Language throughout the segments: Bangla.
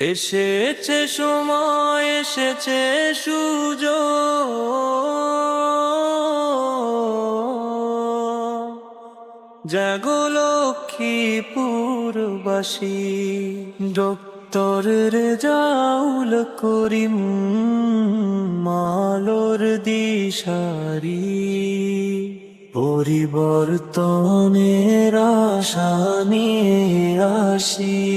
এসেছে সময়, এসেছে সুযোগ। জাগো লক্ষ্মীপুরবাসী ডক্টর রেজাউল করিম, মালোর দিশারি। পরিবর্তনের আশা নিয়ে আসি।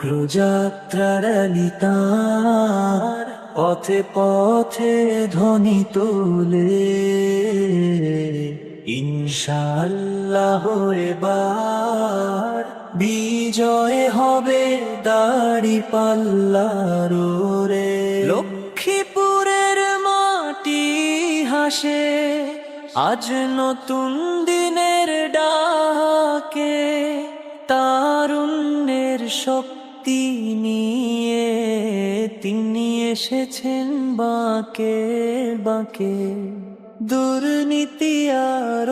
অগ্রযাত্রার লিতার পথে পথে ধ্বনি তোলে। ইনশাল্লাহ এবার বিজয় হবে দাড়ি পাল্লার রে লক্ষ্মীপুরের মাটি হাসে, আজ নতুন দিনের ডাকে, তারুণ্যের শক্তি নিয়ে, তিনি এসেছেন বাঁকে বাঁকে। দুর্নীতি আর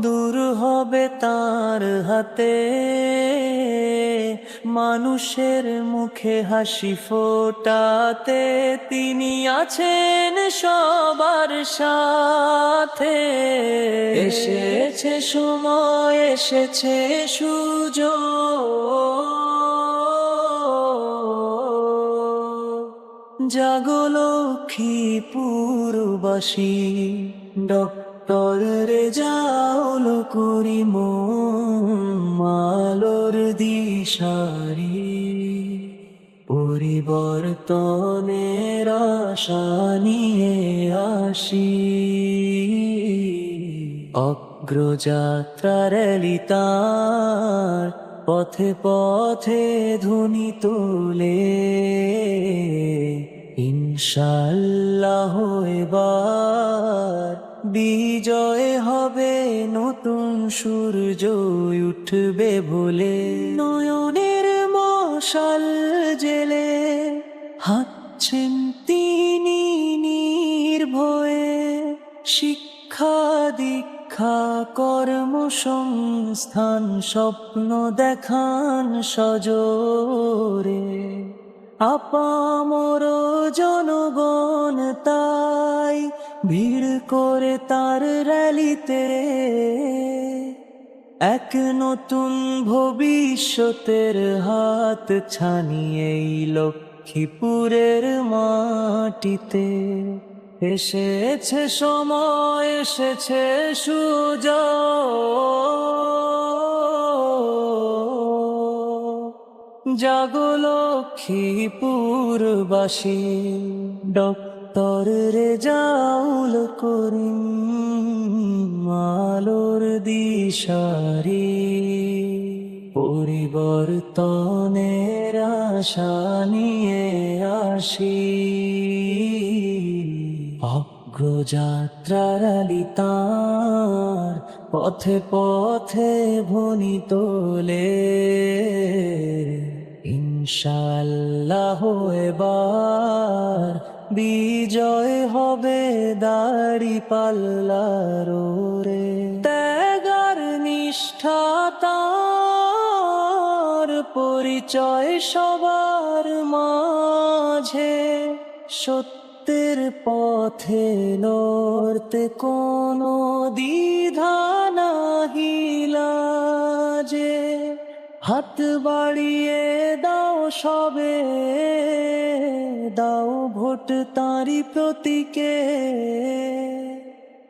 দূর হবে তার হাতে। মানুষের মুখে হাসি ফোটাতে তিনি আছেন সবার সাথে। এসেছে সময়, এসেছে সুযোগ। জাগো লক্ষ্মীপুরবাসী ডক্টর রে যাওল করি মালোর দিশারি। পরিবর্তনের আশা আসি। অগ্রযাত্রার লিতার পথে পথে ধ্বনি তোলে। ইনশাল্লাহ এবার বিজয় হবে, নতুন সূর্য উঠবে বলে। নয়নের মশাল জেলে হাঁটছেন তিনি নির্ভয়ে। শিক্ষা দীক্ষা, কর্মসংস্থান, স্বপ্ন দেখান সজোরে। আপামর জনগণ তাই ভিড় করে তার র্যালিতে। এক নতুন ভবিষ্যতের হাত ছানিয়ে লক্ষ্মীপুরের মাটিতে। এসেছে সময়, এসেছে সুযোগ। জাগো লক্ষ্মীপুরবাসী ডক্টর রে যাউল করিম মালোর দিশারি। পরিবর্তনের আশা নিয়ে আসি। অগ্রযাত্রার লিতার পথে পথে ভনি তোলে। ইনশাল্লাহ এবার বিজয় হবে দাড়ি পাল্লার রে ত্যাগার নিষ্ঠাতার পরিচয় সবার মাঝে। সত্যের পথে লড়তে কোনো দ্বিধা নাহিলা যে হাত বাড়িয়ে দাও সবে দাও ভোট তারি প্রতীকে।